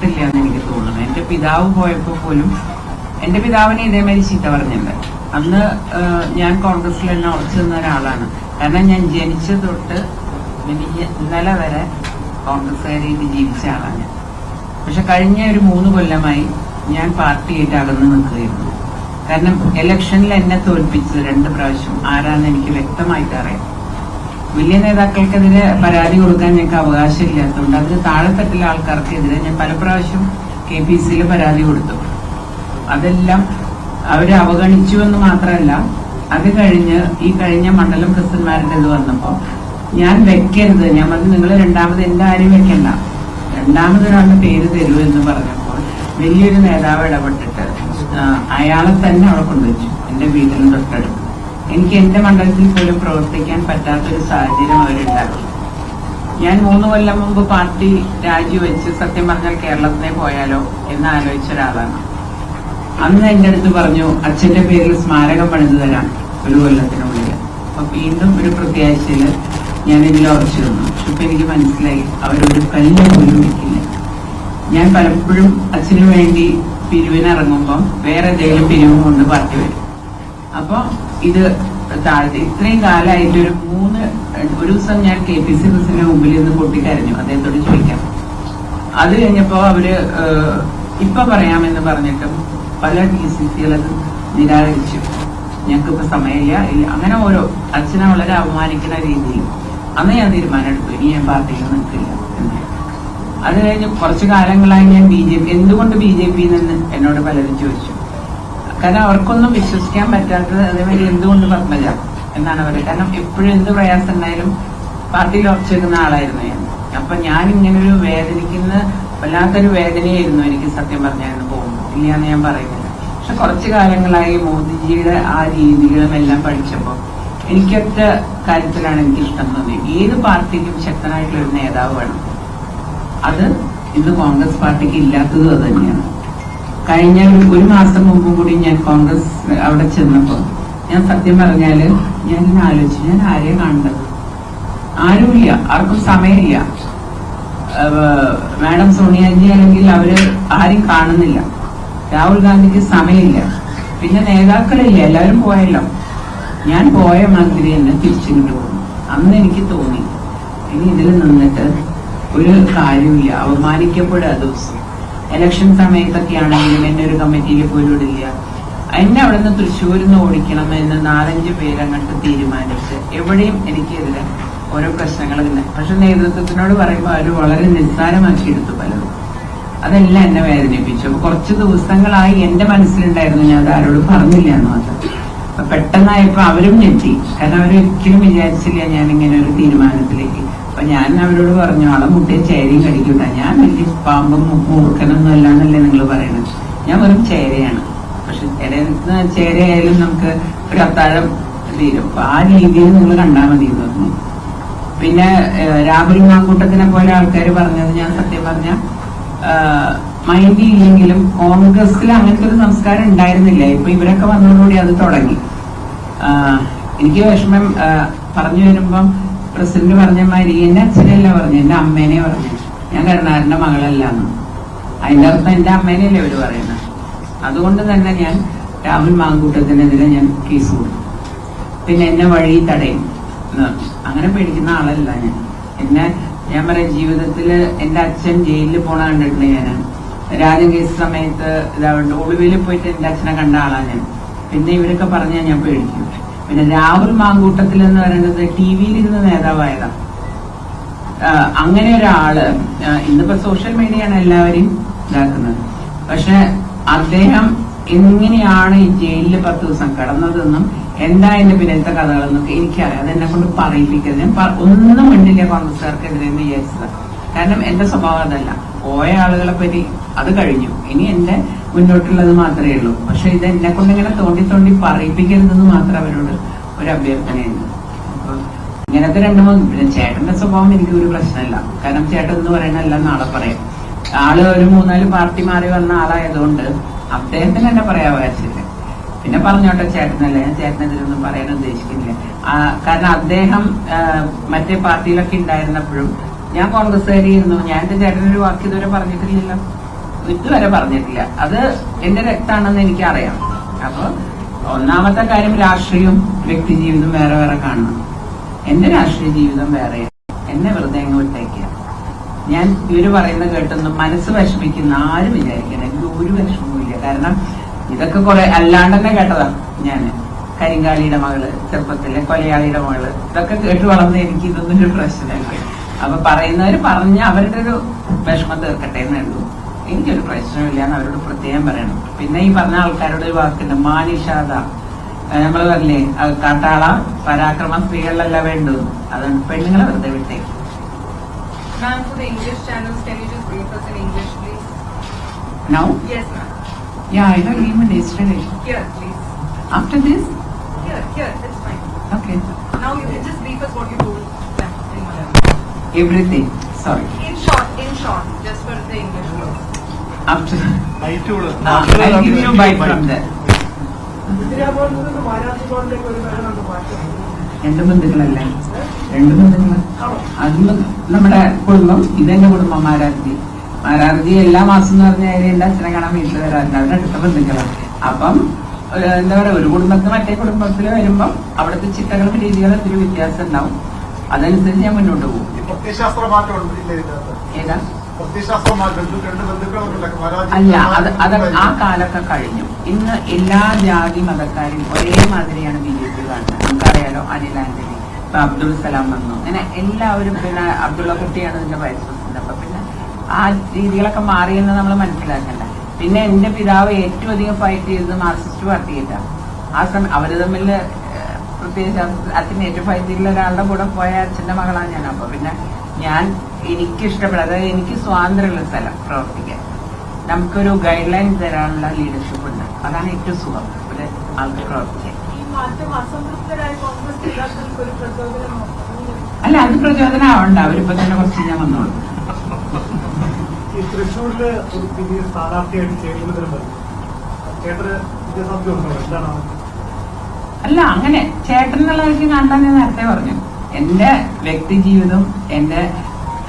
കേട്ടിട്ടില്ല എന്ന് എനിക്ക് തോന്നുന്നു. എന്റെ പിതാവ് പോയപ്പോൾ പോലും എന്റെ പിതാവിനെ ഇതേമാതിരി ചീത്ത പറഞ്ഞിട്ടുണ്ട് അന്ന് ഞാൻ കോൺഗ്രസിൽ തന്നെ ഉറച്ചു നിന്ന ഒരാളാണ്. കാരണം ഞാൻ ജനിച്ച തൊട്ട് എനിക്ക് ഇന്നലെ വരെ കോൺഗ്രസ്സുകാരായിട്ട് ജീവിച്ച ആളാണ് പക്ഷെ കഴിഞ്ഞ ഒരു മൂന്ന് കൊല്ലമായി ഞാൻ പാർട്ടിയായിട്ട് അകന്ന് നിൽക്കുകയായിരുന്നു. കാരണം ഇലക്ഷനിൽ എന്നെ തോൽപ്പിച്ചത് രണ്ട് പ്രാവശ്യം. ആരാന്ന് എനിക്ക് വ്യക്തമായിട്ട് അറിയാം. വലിയ നേതാക്കൾക്കെതിരെ പരാതി കൊടുക്കാൻ ഞങ്ങൾക്ക് അവകാശമില്ലാത്തതുകൊണ്ട് അതിന് താഴെത്തട്ടിലെ ആൾക്കാർക്കെതിരെ ഞാൻ പല പ്രാവശ്യം കെ പി സിയിൽ പരാതി കൊടുത്തു. അതെല്ലാം അവരെ അവഗണിച്ചു എന്ന് മാത്രമല്ല അത് കഴിഞ്ഞ് ഈ കഴിഞ്ഞ മണ്ഡലം പ്രസിഡന്റ്മാരുടെ ഇത് വന്നപ്പോൾ ഞാൻ വെക്കരുത്. ഞാൻ പറഞ്ഞു നിങ്ങൾ രണ്ടാമത് എന്റെ ആരും വെക്കണ്ട. രണ്ടാമത് ഒരാളുടെ പേര് തരൂ എന്ന് പറഞ്ഞപ്പോൾ വലിയൊരു നേതാവ് ഇടപെട്ടിട്ട് അയാളെ തന്നെ അവിടെ കൊണ്ടുവച്ചു. എന്റെ വീട്ടിലും തൊട്ടടുത്ത്. എനിക്ക് എന്റെ മണ്ഡലത്തിൽ പോലും പ്രവർത്തിക്കാൻ പറ്റാത്തൊരു സാഹചര്യം അവരുണ്ടാക്കി ഞാൻ മൂന്ന് കൊല്ലം മുമ്പ് പാർട്ടി രാജിവെച്ച് സത്യം പറഞ്ഞാൽ കേരളത്തിനെ പോയാലോ എന്ന് ആലോചിച്ച ഒരാളാണ്. അന്ന് എന്റെ അടുത്ത് പറഞ്ഞു അച്ഛന്റെ പേരിൽ സ്മാരകം പണിതു തരാം ഒരു കൊല്ലത്തിനുള്ളിൽ അപ്പൊ വീണ്ടും ഒരു പ്രത്യാശയിൽ ഞാൻ ഇതിൽ ഉറച്ചു നിന്നു പക്ഷെ ഇപ്പൊ എനിക്ക് മനസ്സിലായി അവരൊരു കല്ല് പോലും വയ്ക്കില്ല ഞാൻ പലപ്പോഴും അച്ഛനു വേണ്ടി പിരിവിനിറങ്ങുമ്പം വേറെ എന്തെങ്കിലും പിരിവും കൊണ്ട് പാർട്ടി വരും. അപ്പൊ ഇത് താഴ്ത്തി. ഇത്രയും കാലമായിട്ട് ഒരു മൂന്ന് ഒരു ദിവസം ഞാൻ കെ പി സി ബസിന്റെ മുമ്പിൽ നിന്ന് പൊട്ടിക്കരഞ്ഞു. അദ്ദേഹത്തോട് ചോദിക്കാം. അത് കഴിഞ്ഞപ്പോ അവർ ഇപ്പൊ പറയാമെന്ന് പറഞ്ഞിട്ടും പല ഡി സി സികളത് നിരാകരിച്ചു. ഞങ്ങൾക്ക് ഇപ്പൊ സമയമില്ല അങ്ങനെ ഓരോ അച്ഛനെ വളരെ അപമാനിക്കുന്ന രീതിയിൽ. അന്ന് ഞാൻ തീരുമാനം എടുത്തു ഇനി ഞാൻ പാർട്ടിയിൽ നിൽക്കില്ല അത് കഴിഞ്ഞ് കുറച്ചു കാലങ്ങളായി ഞാൻ ബി ജെ പി എന്തുകൊണ്ട് ബി ജെ പി എന്ന് എന്നോട് പലരും ചോദിച്ചു. കാരണം അവർക്കൊന്നും വിശ്വസിക്കാൻ പറ്റാത്തത് അതേമാതിരി എന്തുകൊണ്ട് പത്മജ എന്നാണ് പറയുക. കാരണം എപ്പോഴും എന്ത് പ്രയാസം ഉണ്ടായാലും പാർട്ടിയിൽ ഉറച്ചിരുന്ന ആളായിരുന്നു ഞാൻ. അപ്പൊ ഞാൻ ഇങ്ങനൊരു വേദനിക്കുന്ന വല്ലാത്തൊരു വേദനയായിരുന്നു എനിക്ക് സത്യം പറഞ്ഞായിരുന്നു പോകുമ്പോൾ ഇല്ലാന്ന് ഞാൻ പറയുന്നില്ല. പക്ഷെ കുറച്ച് കാലങ്ങളായി മോദിജിയുടെ ആ രീതികളും എല്ലാം പഠിച്ചപ്പോൾ എനിക്കൊറ്റ കാര്യത്തിലാണ് എനിക്ക് ഇഷ്ടം തോന്നിയത്. ഏത് പാർട്ടിക്കും ശക്തനായിട്ടുള്ള ഒരു നേതാവ് വേണം. അത് ഇന്ന് കോൺഗ്രസ് പാർട്ടിക്ക് ഇല്ലാത്തത് തന്നെയാണ്. കഴിഞ്ഞ ഒരു- മാസം മുമ്പും കൂടി ഞാൻ കോൺഗ്രസ് അവിടെ ചെന്നപ്പോ ഞാൻ സത്യം പറഞ്ഞാൽ ഞാൻ ആലോചിച്ചു ഞാൻ ആരെയും കാണേണ്ടത് ആരുമില്ല ആർക്കും സമയമില്ല. മാഡം സോണിയാജി അല്ലെങ്കിൽ അവർ ആരും കാണുന്നില്ല. രാഹുൽ ഗാന്ധിക്ക് സമയമില്ല. പിന്നെ നേതാക്കളില്ല എല്ലാവരും പോയല്ലോ. ഞാൻ പോയ മാതിരി തന്നെ തിരിച്ചിങ്ങോട്ട് പോകുന്നു. അന്ന് എനിക്ക് തോന്നി ഇനി ഇതിൽ നിന്നിട്ട് ഒരു കാര്യമില്ല അവമാനിക്കപ്പെടുക ദിവസം. ഇലക്ഷൻ സമയത്തൊക്കെ ആണെങ്കിലും എന്നെ ഒരു കമ്മിറ്റിയിൽ പോലും ഇടില്ല. എന്നെ അവിടെ നിന്ന് തൃശ്ശൂരിൽ നിന്ന് ഓടിക്കണം എന്ന് നാലഞ്ച് പേരങ്ങോട്ട് തീരുമാനിച്ച്. എവിടെയും എനിക്കെതിരെ ഓരോ പ്രശ്നങ്ങൾ തന്നെ പക്ഷെ നേതൃത്വത്തിനോട് പറയുമ്പോൾ അവർ വളരെ നിസ്സാരമാക്കി എടുത്തു പലതും. അതെല്ലാം എന്നെ വേദനിപ്പിച്ചു. അപ്പൊ കുറച്ച് ദിവസങ്ങളായി എന്റെ മനസ്സിലുണ്ടായിരുന്നു ഞാൻ അത് ആരോട് പറഞ്ഞില്ല എന്ന് മാത്രം അപ്പൊ പെട്ടെന്നായപ്പോ അവരും ഞെട്ടി. കാരണം അവരൊരിക്കലും വിചാരിച്ചില്ല ഞാൻ ഇങ്ങനെ ഒരു തീരുമാനത്തിലേക്ക് അപ്പൊ ഞാൻ അവരോട് പറഞ്ഞു ആളെ മുട്ടിയ ചേരയും കടിക്കൂട്ട. ഞാൻ വലിയ പാമ്പും മുറുക്കനൊന്നും അല്ലാന്നല്ലേ നിങ്ങൾ പറയണത്. ഞാൻ വെറും ചേരയാണ്. പക്ഷെ ചേര ചേരയായാലും നമുക്ക് ഒരു അത്താഴം തീരും. അപ്പൊ ആ രീതിയിൽ നിങ്ങൾ കണ്ടാൽ മതി തോന്നുന്നു പിന്നെ രാഹുൽ മാങ്കൂട്ടത്തിനെ പോലെ ആൾക്കാർ പറഞ്ഞത് ഞാൻ സത്യം പറഞ്ഞ മൈൻഡ് ഇല്ലെങ്കിലും കോൺഗ്രസിൽ അങ്ങനത്തെ ഒരു സംസ്കാരം ഉണ്ടായിരുന്നില്ല. ഇപ്പൊ ഇവരൊക്കെ വന്നതോടുകൂടി അത് തുടങ്ങി. എനിക്ക് വിഷമം പറഞ്ഞു വരുമ്പം പ്രസിഡന്റ് പറഞ്ഞ മാതിരി എന്റെ അച്ഛനല്ല പറഞ്ഞു എന്റെ അമ്മേനെ പറഞ്ഞു ഞാൻ കരുണാകരന്റെ മകളല്ല എന്ന്. അതിന്റെ അർത്ഥം എന്റെ അമ്മേനെയല്ലേ അവർ പറയുന്നത്. അതുകൊണ്ട് തന്നെ ഞാൻ രാഹുൽ മാങ്കൂട്ടത്തിനെതിരെ ഞാൻ കേസ് കൊടുത്തു. പിന്നെ എന്നെ വഴി തടയും അങ്ങനെ പേടിക്കുന്ന ആളല്ല ഞാൻ. എന്നെ ഞാൻ പറയാം ജീവിതത്തിൽ എന്റെ അച്ഛൻ ജയിലിൽ പോണ കണ്ടിട്ടുണ്ട് ഞാൻ രാജൻ കേസ് സമയത്ത് ഇതാവണ്ട് ഒളിവിൽ പോയിട്ട് എന്റെ അച്ഛനെ കണ്ട ആളാണ് ഞാൻ. പിന്നെ ഇവരൊക്കെ പറഞ്ഞാൽ ഞാൻ പേടിക്കും. പിന്നെ രാഹുൽ മാങ്കൂട്ടത്തിൽ എന്ന് പറയുന്നത് ടി വിയിൽ ഇരുന്ന് നേതാവായതാണ് അങ്ങനെ ഒരാൾ ഇന്നിപ്പോ സോഷ്യൽ മീഡിയയാണ് എല്ലാവരെയും ഇതാക്കുന്നത്. പക്ഷെ അദ്ദേഹം എങ്ങനെയാണ് ഈ ജയിലിൽ പത്ത് ദിവസം കിടന്നതെന്നും എന്താ എന്റെ പിന്നത്തെ കഥകളെന്നൊക്കെ എനിക്കറിയാം. അതെന്നെ കൊണ്ട് പറയിപ്പിക്കരുത്. ഞാൻ പ- ഒന്നും മിണ്ടില്ല കോൺഗ്രസ്സുകാർക്കെതിരെ എന്ന് വിചാരിച്ചത്. കാരണം എന്റെ സ്വഭാവം അതല്ല. പോയ ആളുകളെ പറ്റി അത് കഴിഞ്ഞു. ഇനി എന്റെ മുന്നോട്ടുള്ളത് മാത്രമേ ഉള്ളൂ. പക്ഷെ ഇത് എന്നെ കൊണ്ട് ഇങ്ങനെ തോണ്ടി തോണ്ടി പറയിപ്പിക്കരുതെന്ന് മാത്രം അവരോട് ഒരു അഭ്യർത്ഥനയുണ്ട്. അപ്പൊ ഇങ്ങനത്തെ രണ്ടു മൂന്ന് പിന്നെ ചേട്ടന്റെ സ്വഭാവം എനിക്ക് ഒരു പ്രശ്നമല്ല. കാരണം ചേട്ടൻ എന്ന് പറയണല്ല നാളെ പറയാം. ആൾ ഒരു മൂന്നാൽ പാർട്ടി മാറി വന്ന ആളായതുകൊണ്ട് അദ്ദേഹത്തിന് എന്നെ പറയാൻ പിന്നെ പറഞ്ഞോട്ടെ ചേട്ടനല്ലേ? ഞാൻ ചേട്ടനെതിരൊന്നും പറയാൻ ഉദ്ദേശിക്കുന്നില്ല. കാരണം അദ്ദേഹം മറ്റേ പാർട്ടിയിലൊക്കെ ഉണ്ടായിരുന്നപ്പോഴും ഞാൻ കോൺഗ്രസ്സുകാരിയായിരുന്നു ഞാൻ എന്റെ ചേട്ടനൊരു വാക്ക് ഇതുവരെ പറഞ്ഞിട്ടില്ലല്ലോ. ഇതുവരെ പറഞ്ഞിട്ടില്ല. അത് എന്റെ രക്താണെന്ന് എനിക്കറിയാം. അപ്പൊ ഒന്നാമത്തെ കാര്യം രാഷ്ട്രീയവും വ്യക്തി ജീവിതം വേറെ വേറെ കാണണം. എന്റെ രാഷ്ട്രീയ ജീവിതം വേറെ. എന്നെ വെറുതെ അങ്ങ് വിട്ടേക്കുക. ഞാൻ ഇവർ പറയുന്നത് കേട്ടൊന്നും മനസ്സ് വിഷമിക്കുന്ന ആരും വിചാരിക്കണം എനിക്ക് ഒരു വിഷമവും ഇല്ല. കാരണം ഇതൊക്കെ കുറെ അല്ലാണ്ട് തന്നെ കേട്ടതാ ഞാൻ കരിങ്കാളിയുടെ മകൾ ചെറുപ്പത്തിലെ കൊലയാളിയുടെ മകൾ. ഇതൊക്കെ കേട്ട് വളർന്ന എനിക്ക് ഇതൊന്നും ഒരു പ്രശ്നമില്ല. അപ്പൊ പറയുന്നവർ പറഞ്ഞ അവരുടെ ഒരു വിഷമം തീർക്കട്ടെ എന്ന് എഴുതും എനിക്കൊരു പ്രശ്നമില്ലാന്ന് അവരോട് പ്രത്യേകം പറയണം. പിന്നെ ഈ പറഞ്ഞ ആൾക്കാരുടെ ഒരു വാക്കുണ്ട് മാനിഷാദ നമ്മൾ പറഞ്ഞേ കാട്ടാള പരാക്രമ സ്ത്രീകളിലല്ല വേണ്ടത്. അത് പെണ്ണുങ്ങളെ വെറുതെ വിട്ടേ. After this okay now you just brief what you told Everything. Sorry. In short, in short, just for the English word. After. Ah, I'll give you a bite from there. എന്റെ ബന്ധുക്കളല്ലേ രണ്ട് ബന്ധുക്കൾ അതും നമ്മുടെ കുടുംബം ഇതെന്റെ കുടുംബം മാരാർജി മാരാർജി എല്ലാ മാസം എന്ന് പറഞ്ഞാൽ എന്റെ അച്ഛനെ കാണാൻ വീട്ടിൽ വരാറുണ്ട് അവരുടെ അടുത്ത ബന്ധുക്കളാണ് അപ്പം എന്താ പറയാ ഒരു കുടുംബത്തിൽ മറ്റേ കുടുംബത്തിൽ വരുമ്പം അവിടുത്തെ ചിട്ടകളും രീതികളും ഒത്തിരി വ്യത്യാസം ഉണ്ടാവും അതനുസരിച്ച് ഞാൻ മുന്നോട്ട് പോകും. അല്ല അത് അത് ആ കാലൊക്കെ കഴിഞ്ഞു. ഇന്ന് എല്ലാ ജാതി മതക്കാരും ഒരേമാതിരിയാണ് ബി ജെ പി കാണുന്നത്. നമുക്കറിയാലോ അനിൽ ആന്റണി ഇപ്പൊ അബ്ദുൾ സലാം വന്നു. അങ്ങനെ എല്ലാവരും പിന്നെ അബ്ദുള്ള കുട്ടിയാണ് ഇതിന്റെ വൈസ് പ്രസിഡന്റ്. അപ്പൊ പിന്നെ ആ രീതികളൊക്കെ മാറിയെന്ന് നമ്മൾ മനസ്സിലാക്കണ്ട. പിന്നെ എന്റെ പിതാവ് ഏറ്റവും അധികം ഫൈറ്റ് ചെയ്തത് മാർക്സിസ്റ്റ് പാർട്ടിയിട്ടാണ് ആ സമയം അവർ തമ്മിൽ പ്രത്യേകിച്ച് അച്ഛൻ ഏറ്റവും ചെയ്തിട്ടുള്ള ഒരാളുടെ കൂടെ പോയ അച്ഛന്റെ മകളാണ് ഞാൻ. അപ്പോൾ പിന്നെ ഞാൻ എനിക്ക് അതായത് എനിക്ക് സ്വാതന്ത്ര്യമുള്ള സ്ഥലം പ്രവർത്തിക്കാൻ. നമുക്കൊരു ഗൈഡ് ലൈൻ തരാനുള്ള ലീഡർഷിപ്പ് ഉണ്ട്. അതാണ് ഏറ്റവും സുഖം. ഇവിടെ ആൾക്ക് പ്രവർത്തിക്കാൻ. അല്ല അത് പ്രചോദനം ആവണ്ട അവരിപ്പോ തന്നെ കുറച്ച് ഞാൻ വന്നോളൂ. ഈ തൃശ്ശൂരിൽ ഒരു പുതിയ സ്ഥാനാർത്ഥിയായിട്ട് ചേരുന്നതിന് ചേട്ടന് വിദ്യാസാധ്യത ഉണ്ടോ? എന്താണ് അല്ല അങ്ങനെ ചേട്ടൻ എന്നുള്ള വ്യക്തി ഞാൻ ഞാൻ നേരത്തെ പറഞ്ഞു. എന്റെ വ്യക്തി ജീവിതം എന്റെ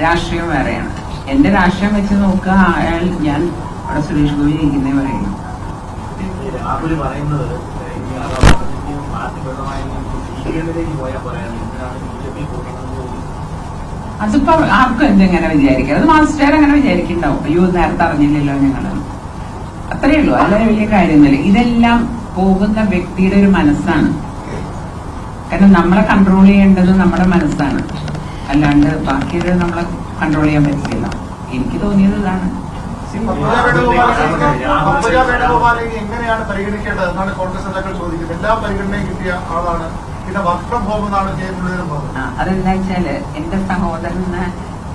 രാഷ്ട്രീയം വേറെയാണ്. എന്റെ രാഷ്ട്രീയം വെച്ച് നോക്കുക അയാൾ ഞാൻ അവിടെ സുരേഷ് ഗോപി ഇരിക്കുന്നേ പറയുന്നു. രാഹുൽ പറയുന്നത് അതിപ്പോ ആർക്കും എന്തെങ്ങനെ വിചാരിക്കാം? അത് മാസ്റ്റർ അങ്ങനെ വിചാരിക്കണ്ടാവും അയ്യോ നേരത്തെ അറിഞ്ഞില്ലല്ലോ ഞങ്ങൾ. അത്രയേ ഉള്ളൂ. അല്ലാതെ വലിയ കാര്യമൊന്നുമില്ല. ഇതെല്ലാം പോകുന്ന വ്യക്തിയുടെ ഒരു മനസ്സാണ്. കാരണം നമ്മളെ കൺട്രോൾ ചെയ്യേണ്ടത് നമ്മുടെ മനസ്സാണ്. അല്ലാണ്ട് ബാക്കിയത് നമ്മളെ കൺട്രോൾ ചെയ്യാൻ പറ്റില്ല. എനിക്ക് തോന്നിയത് ഇതാണ്. പത്മജ വേണുഗോപാലിനെ പത്മജ വേണുഗോപാലിനെ എങ്ങനെയാണ് പരിഗണിക്കേണ്ടത് എന്നാണ് കോൺഗ്രസ് നേതാക്കൾ ചോദിക്കുന്നത്. എല്ലാ പരിഗണനയും കിട്ടിയ ആളാണ്. പിന്നെ വർക്ക് ഫ്രം ഹോം എന്നാണ് കെ മുരളീധരൻ പറഞ്ഞത് ആ, അതെന്താ വെച്ചാൽ എന്റെ സഹോദരന്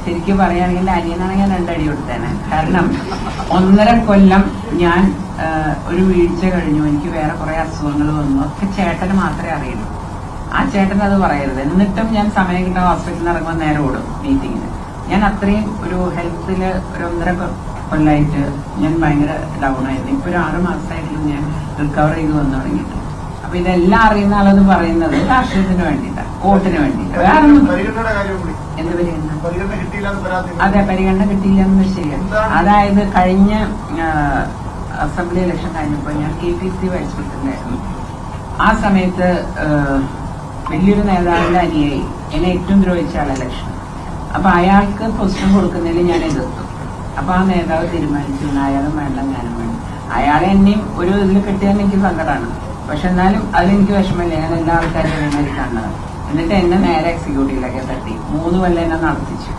ശരിക്കും പറയുകയാണെങ്കിൽ അനിയനാണെങ്കിൽ ഞാൻ രണ്ടടി കൊടുത്തേനെ കാരണം ഒന്നര കൊല്ലം ഞാൻ ഒരു വീഴ്ച കഴിഞ്ഞു. എനിക്ക് വേറെ കുറെ അസുഖങ്ങൾ വന്നു. ഒക്കെ ചേട്ടന് മാത്രമേ അറിയുള്ളൂ. ആ ചേട്ടൻ അത് പറയരുത്. എന്നിട്ടും ഞാൻ സമയം കിട്ടാൻ ഹോസ്പിറ്റലിൽ നിന്ന് ഇറങ്ങുമ്പോൾ നേരെ ഓടും മീറ്റിങ്ങിന് ഞാൻ അത്രയും ഒരു ഹെൽത്തിൽ ഒരു ഒന്നര കൊല്ലായിട്ട് ഞാൻ ഭയങ്കര ഡൗൺ ആയിരുന്നു. ഇപ്പൊ ഒരു ആറ് മാസമായിട്ടും ഞാൻ റിക്കവർ ചെയ്ത് വന്നു തുടങ്ങിയിട്ട് അപ്പൊ ഇതെല്ലാം അറിയുന്ന ആളെന്ന് പറയുന്നത്. രാഷ്ട്രീയത്തിന് വേണ്ടിയിട്ടാണ് വോട്ടിന് വേണ്ടിയിട്ട്. വേറെ എന്ത് പരിഗണന? അതെ പരിഗണന കിട്ടിയില്ല എന്ന് ശരിയാണ്? അതായത് കഴിഞ്ഞ അസംബ്ലി ഇലക്ഷൻ കഴിഞ്ഞപ്പോൾ ഞാൻ K P C vice president ആയിരുന്നു ആ സമയത്ത് വലിയൊരു നേതാവിന്റെ അനിയായി എന്നെ ഏറ്റവും ദ്രോഹിച്ച ആൾ ഇലക്ഷൻ. അപ്പൊ അയാൾക്ക് പ്രശ്നം കൊടുക്കുന്നതിൽ ഞാൻ എതിർത്തു. അപ്പൊ ആ നേതാവ് തീരുമാനിച്ചു അയാളും വേണ്ട ഞാനും വേണ്ട. അയാളെ എന്നെയും ഒരു ഇതിൽ കിട്ടിയാൽ എനിക്ക് സങ്കടമാണ് പക്ഷെ എന്നാലും അതിലെനിക്ക് വിഷമമില്ല. ഞാൻ എല്ലാ ആൾക്കാരും അതേമാതിരി കണ്ടത് എന്നിട്ട് എന്നെ നേരെ എക്സിക്യൂട്ടീവിലൊക്കെ തട്ടി. മൂന്ന് കൊല്ലം എന്നെ നടത്തിച്ചു.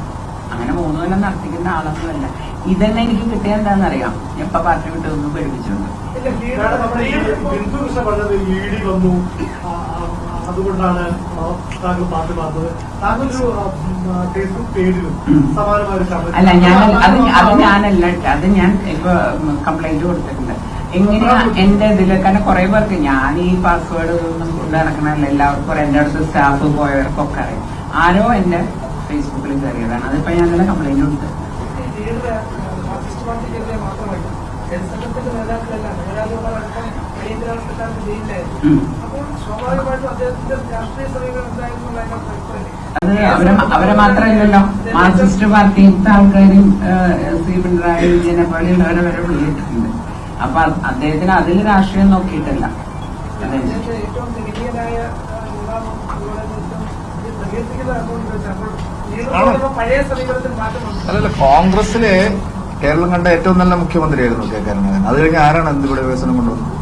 അങ്ങനെ മൂന്ന് കൊല്ലം നടത്തിക്കുന്ന ആളൊന്നുമല്ല. ഇതന്നെ എനിക്ക് കിട്ടിയ എന്താണെന്നറിയാം? എപ്പ പാർട്ടി വിട്ട് ഒന്ന് പഠിപ്പിച്ചുണ്ട് അതുകൊണ്ടാണ് താങ്കൾ പാട്ട് പാടുന്നത് താങ്കളൊരു ആ, ഫേസ്ബുക്ക് പേജിലും സമാനമായ ഒരു comment- അല്ല ഞാൻ അത് ഞാനല്ല അത് ഞാൻ ഇപ്പൊ കംപ്ലൈന്റ് കൊടുത്തിട്ടുണ്ട്. എങ്ങനെയാ എന്റെ ഇതിൽ കാരണം കുറെ പേർക്ക് ഞാൻ ഈ പാസ്വേഡ് ഒന്നും കൊണ്ട് നടക്കണല്ല എല്ലാവർക്കും എന്റെ അടുത്ത് സ്റ്റാഫ് പോയവർക്കൊക്കെ അറിയാം. ആരോ എന്റെ ഫേസ്ബുക്കിൽ കയറിയതാണ്. അതിപ്പോ ഞാൻ ഇന്നലെ കംപ്ലൈന്റ് ഉണ്ട് അത് അവരെ അവരെ മാത്രമല്ലല്ലോ മാർക്സിസ്റ്റ് പാർട്ടി ആൾക്കാരും ശ്രീ പിണറായി വിജയനെ പോലെയുള്ളവരെ വരെ വിളിയിട്ടുണ്ട്. അപ്പൊ അദ്ദേഹത്തിന് അതിൽ രാഷ്ട്രീയം നോക്കിയിട്ടല്ല. അല്ലല്ല കോൺഗ്രസിലെ കേരളം കണ്ട ഏറ്റവും നല്ല മുഖ്യമന്ത്രിയായിരുന്നു കെ. കരുണാകരൻ അത് കഴിഞ്ഞ് ആരാണ് എന്തിവിടെ വികസനം കൊണ്ടുവന്നത്?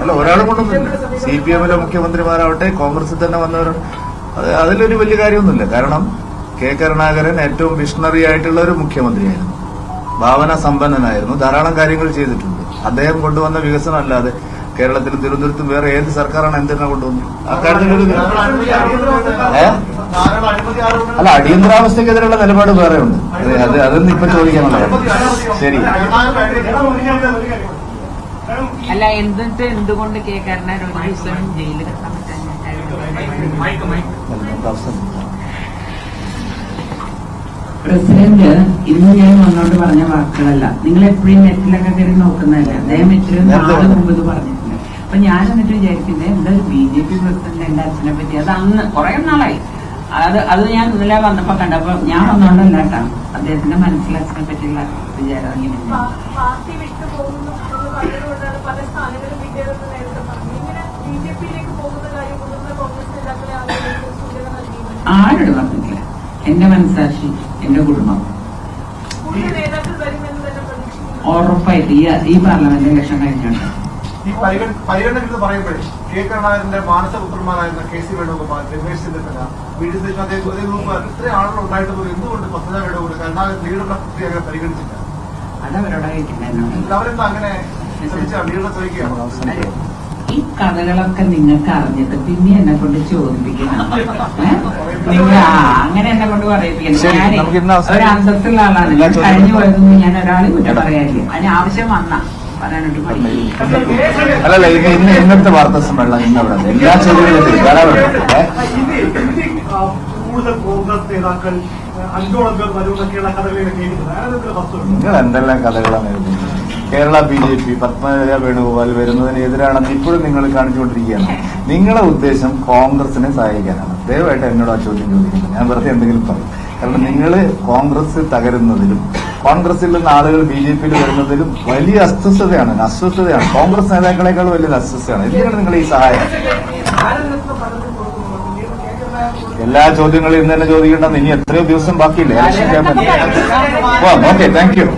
അല്ല ഒരാൾ കൊണ്ടുവന്നില്ല സി പി എമ്മിലെ മുഖ്യമന്ത്രിമാരാവട്ടെ കോൺഗ്രസിൽ തന്നെ വന്നവരാണ്. അത് അതിലൊരു വലിയ കാര്യമൊന്നുമില്ല. കാരണം കെ. കരുണാകരൻ ഏറ്റവും വിഷണറി ആയിട്ടുള്ള ഒരു മുഖ്യമന്ത്രിയായിരുന്നു. ഭാവന സമ്പന്നനായിരുന്നു ധാരാളം കാര്യങ്ങൾ ചെയ്തിട്ടുണ്ട്. അദ്ദേഹം കൊണ്ടുവന്ന വികസനം അല്ലാതെ കേരളത്തിലും തിരുവനന്തപുരത്തും വേറെ ഏത് സർക്കാരാണ് എന്തിനാ കൊണ്ടുവന്നത്? അക്കാര്യത്തിൽ അല്ല അടിയന്തരാവസ്ഥക്കെതിരെയുള്ള നിലപാട് വേറെ ഉണ്ട്. അത് അത് അതൊന്നും ഇപ്പൊ ചോദിക്കാനുള്ള ശരി. അല്ല എന്നിട്ട് എന്തുകൊണ്ട് കെ കരുണാകരൻ ഒരു ദിവസം ജയിലിൽ പ്രസിഡന്റ് ഇന്ന് ഞാൻ വന്നോണ്ട് പറഞ്ഞ വാക്കുകളല്ല. നിങ്ങൾ എപ്പോഴും നെറ്റിലൊക്കെ കയറി നോക്കുന്നതല്ല? അദ്ദേഹം ഇത്രയും നാളെ മുമ്പ് ഇത് പറഞ്ഞിട്ടുണ്ട് അപ്പൊ ഞാൻ എന്നിട്ട് വിചാരിക്കുന്നത് എന്താ ഒരു ബി ജെ പി പ്രസിഡന്റ് എന്റെ അച്ഛനെ പറ്റി? അത് അന്ന് കുറെ നാളായി. അത് അത് ഞാൻ ഇന്നലെ വന്നപ്പോ കണ്ടപ്പോ ഞാൻ വന്നോണ്ടല്ല കേട്ടോ. അദ്ദേഹത്തിന്റെ മനസ്സിൽ അച്ഛനെ പറ്റിയുള്ള വിചാരം നൽകിയിരുന്നു ആരോട് പറഞ്ഞിട്ടില്ല. എന്റെ മനസാക്ഷി എന്റെ കുടുംബം. ഉറപ്പായിട്ട് ഈ ഈ പാർലമെന്റ് ഇലക്ഷൻ കഴിഞ്ഞിട്ടുണ്ട്. ഈ പരിഗണ പരിഗണന എന്ന് പറയുമ്പോഴേ കെ കരുണാകരന്റെ മാനസപുത്രന്മാരായിരുന്ന K C Venugopal Ramesh Chennithala V D Satheesan അതേ അതേ ഗ്രൂപ്പ് ഇത്രയും ആളുകൾ ഉണ്ടായിട്ട് പോലും എന്തുകൊണ്ട് പദ്ധതി വേണുഗോപാൽ കരുണാകരൻ ലീഡറുടെ കുട്ടി അങ്ങനെ പരിഗണിച്ചില്ല? അതവരോട് കഴിക്കുന്നതിനോട് അവരെന്താ അങ്ങനെ ശ്രമിച്ചാ? ലീഡറെ ശ്രമിക്കുകയാണ് ഈ കഥകളൊക്കെ നിങ്ങൾക്ക് അറിഞ്ഞിട്ട് പിന്നെ എന്നെ കൊണ്ട് ചോദിപ്പിക്കണം. നിങ്ങൾ അങ്ങനെ എന്നെ കൊണ്ട് പറയിപ്പിക്കണം. ഞാൻ ഒരു അന്തസ്സുള്ള ആളാണ്. ഞാൻ കഴിഞ്ഞു പോയതൊന്നും ഞാൻ ഒരാളെ കുറ്റം പറയാറില്ല അതിന് ആവശ്യം വന്ന അല്ലല്ല ഇന്ന് ഇന്നത്തെ വാർത്താ സമ്മേളനം ഇന്ന് അവിടെ എല്ലാ ചോദ്യങ്ങളും ധാരാളം ഉണ്ട്. ഏ? കൂടുതൽ കോൺഗ്രസ് നേതാക്കൾ അഞ്ചോളം പേർ വരുമെന്നൊക്കെയുള്ള കഥകളിൽ കേൾക്കുന്നത് അതൊക്കെ നിങ്ങൾ എന്തെല്ലാം കഥകളാണ് എഴുതുന്നത്? Kerala B J P Padmaja Venugopal വരുന്നതിന് എതിരാണെന്ന് ഇപ്പോഴും നിങ്ങൾ കാണിച്ചുകൊണ്ടിരിക്കുകയാണ്. നിങ്ങളുടെ ഉദ്ദേശം കോൺഗ്രസിനെ സഹായിക്കാനാണ്. ദയവായിട്ട് എന്നോട് ആ ചോദ്യം ചോദിക്കുന്നത് ഞാൻ വെറുതെ എന്തെങ്കിലും പറയും. കാരണം നിങ്ങൾ കോൺഗ്രസ് തകരുന്നതിലും കോൺഗ്രസിൽ നിന്ന് ആളുകൾ ബി ജെ പിയിൽ വരുന്നതിലും വലിയ അസ്വസ്ഥതയാണ് അസ്വസ്ഥതയാണ്. കോൺഗ്രസ് നേതാക്കളെക്കാൾ വലിയ അസ്വസ്ഥയാണ് എന്തിനാണ് നിങ്ങൾ ഈ സഹായം? എല്ലാ ചോദ്യങ്ങളും ഇന്ന് തന്നെ ചോദിക്കേണ്ടെന്ന് ഇനി എത്രയോ ദിവസം ബാക്കിയില്ലേ? Okay thank you